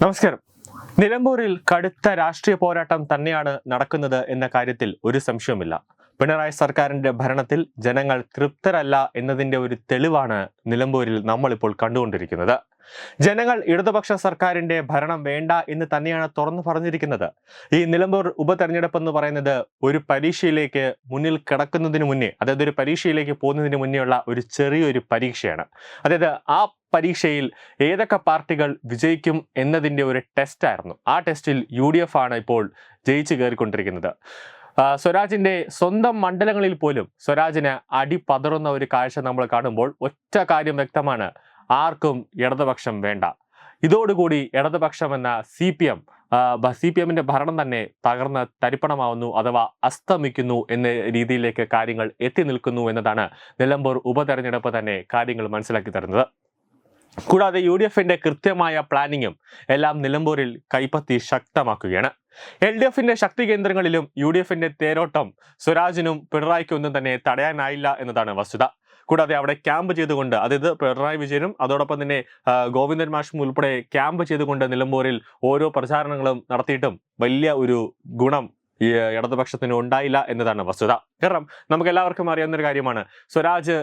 നമസ്കാരം. നിലമ്പൂരിൽ കടുത്ത രാഷ്ട്രീയ പോരാട്ടം തന്നെയാണ് നടക്കുന്നത് എന്ന കാര്യത്തിൽ ഒരു സംശയവുമില്ല. പിണറായി സർക്കാരിന്റെ ഭരണത്തിൽ ജനങ്ങൾ തൃപ്തരല്ല എന്നതിന്റെ ഒരു തെളിവാണ് നിലമ്പൂരിൽ നമ്മളിപ്പോൾ കണ്ടുകൊണ്ടിരിക്കുന്നത്. ജനങ്ങൾ ഇടതുപക്ഷ സർക്കാരിന്റെ ഭരണം വേണ്ട എന്ന് തന്നെയാണ് തുറന്നു പറഞ്ഞിരിക്കുന്നത്. ഈ നിലമ്പൂർ ഉപതെരഞ്ഞെടുപ്പ് എന്ന് പറയുന്നത് ഒരു പരീക്ഷയിലേക്ക് മുന്നിൽ കിടക്കുന്നതിന് മുന്നേ അതായത് ഒരു പരീക്ഷയിലേക്ക് പോകുന്നതിന് മുന്നേയുള്ള ഒരു ചെറിയൊരു പരീക്ഷയാണ്. അതായത് ആ പരീക്ഷയിൽ ഏതൊക്കെ പാർട്ടികൾ വിജയിക്കും എന്നതിന്റെ ഒരു ടെസ്റ്റായിരുന്നു ആ ടെസ്റ്റിൽ യു ഡി എഫ് ആണ് ഇപ്പോൾ ജയിച്ചു കയറിക്കൊണ്ടിരിക്കുന്നത്. സ്വരാജിന്റെ സ്വന്തം മണ്ഡലങ്ങളിൽ പോലും സ്വരാജിന് അടി പതറുന്ന ഒരു കാഴ്ച നമ്മൾ കാണുമ്പോൾ ഒറ്റ കാര്യം വ്യക്തമാണ്. ആർക്കും ഇടതുപക്ഷം വേണ്ട. ഇതോടുകൂടി ഇടതുപക്ഷം എന്ന C P M C P എമ്മിന്റെ ഭരണം തന്നെ തകർന്ന് തരിപ്പണമാവുന്നു അഥവാ അസ്തമിക്കുന്നു എന്ന രീതിയിലേക്ക് കാര്യങ്ങൾ എത്തി നിൽക്കുന്നു എന്നതാണ് നിലമ്പൂർ ഉപതെരഞ്ഞെടുപ്പ് തന്നെ കാര്യങ്ങൾ മനസ്സിലാക്കി തരുന്നത്. കൂടാതെ യു ഡി എഫിന്റെ കൃത്യമായ പ്ലാനിങ്ങും എല്ലാം നിലമ്പൂരിൽ കൈപ്പത്തി ശക്തമാക്കുകയാണ്. എൽ ഡി എഫിന്റെ ശക്തി കേന്ദ്രങ്ങളിലും യു ഡി എഫിന്റെ തേരോട്ടം സ്വരാജിനും പിണറായിക്കും ഒന്നും തന്നെ തടയാനായില്ല എന്നതാണ് വസ്തുത. കൂടാതെ അവിടെ ക്യാമ്പ് ചെയ്തുകൊണ്ട് അതായത് പിണറായി വിജയനും അതോടൊപ്പം തന്നെ ഗോവിന്ദൻ മാഷും ഉൾപ്പെടെ ക്യാമ്പ് ചെയ്തുകൊണ്ട് നിലമ്പൂരിൽ ഓരോ പ്രചാരണങ്ങളും നടത്തിയിട്ടും വലിയ ഒരു ഗുണം ഇടതുപക്ഷത്തിന് ഉണ്ടായില്ല എന്നതാണ് വസ്തുത. കാരണം നമുക്ക് എല്ലാവർക്കും അറിയാവുന്ന ഒരു കാര്യമാണ്. സ്വരാജ്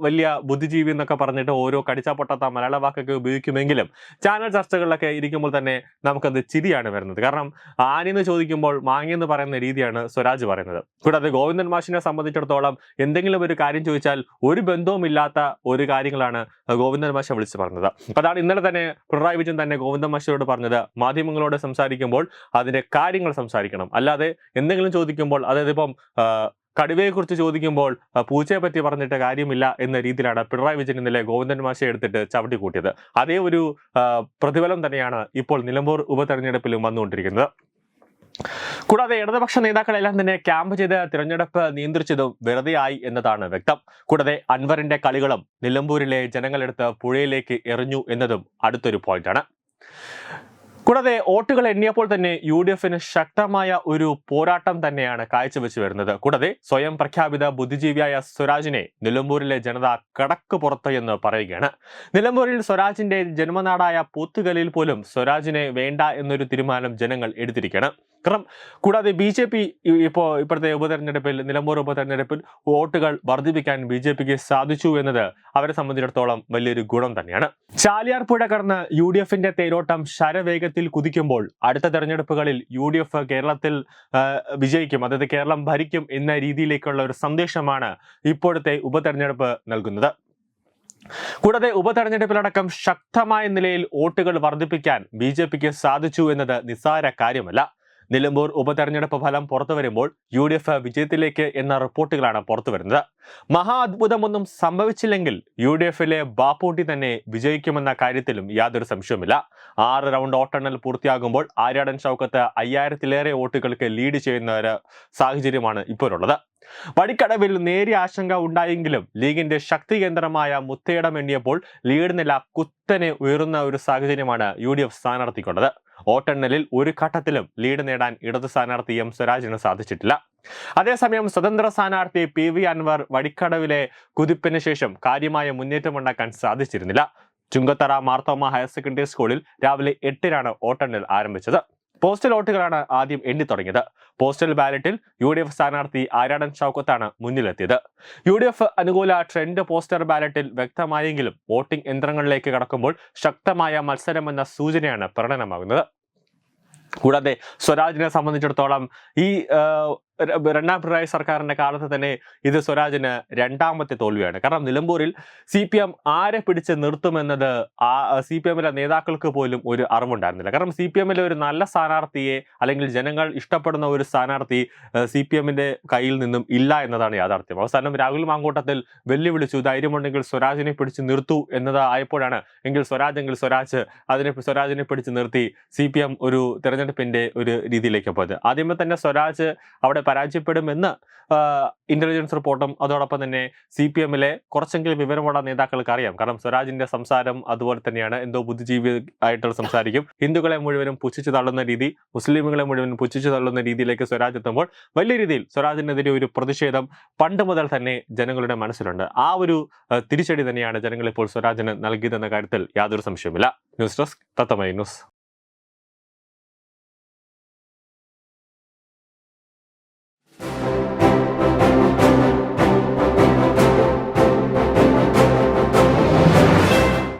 വലിയ ബുദ്ധിജീവി എന്നൊക്കെ പറഞ്ഞിട്ട് ഓരോ കടിച്ചാ പൊട്ടാത്ത മലയാള വാക്കൊക്കെ ഉപയോഗിക്കുമെങ്കിലും ചാനൽ ചർച്ചകളിലൊക്കെ ഇരിക്കുമ്പോൾ തന്നെ നമുക്കത് ചിരിയാണ് വരുന്നത്. കാരണം ആനെന്ന് ചോദിക്കുമ്പോൾ മാങ്ങയെന്ന് പറയുന്ന രീതിയാണ് സ്വരാജ് പറയുന്നത്. കൂടാതെ ഗോവിന്ദൻ മാഷിനെ സംബന്ധിച്ചിടത്തോളം എന്തെങ്കിലും ഒരു കാര്യം ചോദിച്ചാൽ ഒരു ബന്ധവുമില്ലാത്ത ഒരു കാര്യങ്ങളാണ് ഗോവിന്ദൻ മാഷ വിളിച്ചു പറഞ്ഞത്. അതാണ് ഇന്നലെ തന്നെ പിണറായി വിജയൻ തന്നെ ഗോവിന്ദൻ മാഷയോട് പറഞ്ഞത്. മാധ്യമങ്ങളോട് സംസാരിക്കുമ്പോൾ അതിന്റെ കാര്യങ്ങൾ സംസാരിക്കണം. അല്ലാതെ എന്തെങ്കിലും ചോദിക്കുമ്പോൾ അതായത് ഇപ്പം കടുവയെക്കുറിച്ച് ചോദിക്കുമ്പോൾ പൂച്ചയെ പറ്റി പറഞ്ഞിട്ട് കാര്യമില്ല എന്ന രീതിയിലാണ് പിണറായി വിജയൻ ഇന്നലെ ഗോവിന്ദൻ മാഷെ എടുത്തിട്ട് ചവിട്ടി കൂട്ടിയത് അതേ ഒരു പ്രതിഫലം തന്നെയാണ് ഇപ്പോൾ നിലമ്പൂർ ഉപതെരഞ്ഞെടുപ്പിലും വന്നുകൊണ്ടിരിക്കുന്നത്. കൂടാതെ ഇടതുപക്ഷ നേതാക്കളെല്ലാം തന്നെ ക്യാമ്പ് ചെയ്ത് തിരഞ്ഞെടുപ്പ് നിയന്ത്രിച്ചതും വെറുതെയായി എന്നതാണ് വ്യക്തം. കൂടാതെ അൻവറിന്റെ കളികളും നിലമ്പൂരിലെ ജനങ്ങളെടുത്ത് പുഴയിലേക്ക് എറിഞ്ഞു എന്നതും അടുത്തൊരു പോയിന്റാണ് കൂടാതെ വോട്ടുകൾ എണ്ണിയപ്പോൾ തന്നെ യു ഡി എഫിന് ശക്തമായ ഒരു പോരാട്ടം തന്നെയാണ് കാഴ്ചവെച്ച് വരുന്നത്. കൂടാതെ സ്വയം പ്രഖ്യാപിത ബുദ്ധിജീവിയായ സ്വരാജിനെ നിലമ്പൂരിലെ ജനത കടക്ക് പുറത്ത് എന്ന് പറയുകയാണ്. നിലമ്പൂരിൽ സ്വരാജിന്റെ ജന്മനാടായ പോത്തുകലിൽ പോലും സ്വരാജിനെ വേണ്ട എന്നൊരു തീരുമാനം ജനങ്ങൾ എടുത്തിരിക്കുകയാണ്. കാരണം കൂടാതെ ബി ജെ പി ഇപ്പോൾ ഇപ്പോഴത്തെ ഉപതെരഞ്ഞെടുപ്പിൽ നിലമ്പൂർ ഉപതെരഞ്ഞെടുപ്പിൽ വോട്ടുകൾ വർദ്ധിപ്പിക്കാൻ ബി ജെ പിക്ക് സാധിച്ചു എന്നത് അവരെ സംബന്ധിച്ചിടത്തോളം വലിയൊരു ഗുണം തന്നെയാണ്. ചാലിയാർ പുഴ കടന്ന് യു ഡി എഫിന്റെ തേരോട്ടം ശരവേഗത്തിൽ കുതിക്കുമ്പോൾ അടുത്ത തെരഞ്ഞെടുപ്പുകളിൽ യു ഡി എഫ് കേരളത്തിൽ വിജയിക്കും. അതായത് കേരളം ഭരിക്കും എന്ന രീതിയിലേക്കുള്ള ഒരു സന്ദേശമാണ് ഇപ്പോഴത്തെ ഉപതെരഞ്ഞെടുപ്പ് നൽകുന്നത്. കൂടാതെ ഉപതെരഞ്ഞെടുപ്പിലടക്കം ശക്തമായ നിലയിൽ വോട്ടുകൾ വർദ്ധിപ്പിക്കാൻ ബി സാധിച്ചു എന്നത് നിസ്സാര കാര്യമല്ല. നിലമ്പൂർ ഉപതെരഞ്ഞെടുപ്പ് ഫലം പുറത്തു വരുമ്പോൾ യു ഡി എഫ് വിജയത്തിലേക്ക് എന്ന റിപ്പോർട്ടുകളാണ് പുറത്തു വരുന്നത്. മഹാ അത്ഭുതമൊന്നും സംഭവിച്ചില്ലെങ്കിൽ യു ഡി എഫിലെ ബാപ്പൂട്ടി തന്നെ വിജയിക്കുമെന്ന കാര്യത്തിലും യാതൊരു സംശയവുമില്ല. ആറ് റൗണ്ട് ഓട്ടെണ്ണൽ പൂർത്തിയാകുമ്പോൾ ആര്യാടൻ ഷൗക്കത്ത് അയ്യായിരത്തിലേറെ വോട്ടുകൾക്ക് ലീഡ് ചെയ്യുന്ന ഒരു സാഹചര്യമാണ് ഇപ്പോഴുള്ളത്. വഴിക്കടവിൽ നേരിയ ആശങ്ക ഉണ്ടായെങ്കിലും ലീഗിന്റെ ശക്തി കേന്ദ്രമായ മുത്തയിടം എണ്ണിയപ്പോൾ ലീഡ് നില കുത്തനെ ഉയരുന്ന ഒരു സാഹചര്യമാണ് യു ഡി എഫ് സ്ഥാനാർത്ഥിക്കുള്ളത്. വോട്ടെണ്ണലിൽ ഒരു ഘട്ടത്തിലും ലീഡ് നേടാൻ ഇടതു സ്ഥാനാർത്ഥി എം സ്വരാജിന് സാധിച്ചിട്ടില്ല. അതേസമയം സ്വതന്ത്ര സ്ഥാനാർത്ഥി പി വി അൻവർ വടിക്കടവിലെ കുതിപ്പിന് ശേഷം കാര്യമായ മുന്നേറ്റമുണ്ടാക്കാൻ സാധിച്ചിരുന്നില്ല. ചുങ്കത്തറ മാർത്തോമ ഹയർ സെക്കൻഡറി സ്കൂളിൽ രാവിലെ എട്ടിനാണ് വോട്ടെണ്ണൽ ആരംഭിച്ചത്. പോസ്റ്റൽ വോട്ടുകളാണ് ആദ്യം എണ്ണി തുടങ്ങിയത് പോസ്റ്റൽ ബാലറ്റിൽ യു ഡി എഫ് സ്ഥാനാർത്ഥി ആരാടൻ ഷൗക്കത്താണ് മുന്നിലെത്തിയത്. യു ഡി എഫ് അനുകൂല ട്രെൻഡ് പോസ്റ്റർ ബാലറ്റിൽ വ്യക്തമായെങ്കിലും വോട്ടിംഗ് യന്ത്രങ്ങളിലേക്ക് കടക്കുമ്പോൾ ശക്തമായ മത്സരമെന്ന സൂചനയാണ് പ്രകടനമാകുന്നത്. കൂടാതെ സ്വരാജിനെ സംബന്ധിച്ചിടത്തോളം ഈ രണ്ടാം പിണറായി സർക്കാരിന്റെ കാലത്ത് തന്നെ ഇത് സ്വരാജിന് രണ്ടാമത്തെ തോൽവിയാണ്. കാരണം നിലമ്പൂരിൽ സി പി എം ആരെ പിടിച്ച് നിർത്തുമെന്നത് ആ സി പി എമ്മിലെ നേതാക്കൾക്ക് പോലും ഒരു അറിവുണ്ടായിരുന്നില്ല. കാരണം സി പി എമ്മിലെ ഒരു നല്ല സ്ഥാനാർത്ഥിയെ അല്ലെങ്കിൽ ജനങ്ങൾ ഇഷ്ടപ്പെടുന്ന ഒരു സ്ഥാനാർത്ഥി സി പി എമ്മിന്റെ കയ്യിൽ നിന്നും ഇല്ല എന്നതാണ് യാഥാർത്ഥ്യം. അവസാനം രാഹുൽ മാങ്കൂട്ടത്തിൽ വെല്ലുവിളിച്ചു ധൈര്യമുണ്ടെങ്കിൽ സ്വരാജിനെ പിടിച്ച് നിർത്തൂ എന്നത് ആയപ്പോഴാണ് എങ്കിൽ സ്വരാജ് എങ്കിൽ സ്വരാജ് അതിനെ സ്വരാജിനെ പിടിച്ച് നിർത്തി സി പി എം ഒരു തെരഞ്ഞെടുപ്പിന്റെ ഒരു രീതിയിലേക്ക് പോയത്. ആദ്യമേ തന്നെ സ്വരാജ് അവിടെ പരാജയപ്പെടുമെന്ന് ഇന്റലിജൻസ് റിപ്പോർട്ടും അതോടൊപ്പം തന്നെ സി പി എമ്മിലെ കുറച്ചെങ്കിലും വിവരമുള്ള നേതാക്കൾക്ക് അറിയാം. കാരണം സ്വരാജിന്റെ സംസാരം അതുപോലെ തന്നെയാണ്. എന്തോ ബുദ്ധിജീവി ആയിട്ടുള്ള സംസാരിക്കും. ഹിന്ദുക്കളെ മുഴുവനും പുച്ഛിച്ചു തള്ളുന്ന രീതി മുസ്ലിമുകളെ മുഴുവനും പുച്ഛിച്ചു തള്ളുന്ന രീതിയിലേക്ക് സ്വരാജ് എത്തുമ്പോൾ വലിയ രീതിയിൽ സ്വരാജിനെതിരെ ഒരു പ്രതിഷേധം പണ്ട് മുതൽ തന്നെ ജനങ്ങളുടെ മനസ്സിലുണ്ട്. ആ ഒരു തിരിച്ചടി തന്നെയാണ് ജനങ്ങൾ ഇപ്പോൾ സ്വരാജിന് നൽകിയതെന്ന കാര്യത്തിൽ യാതൊരു സംശയമില്ല ന്യൂസ് ഡെസ്ക് തത്തമൈ ന്യൂസ്.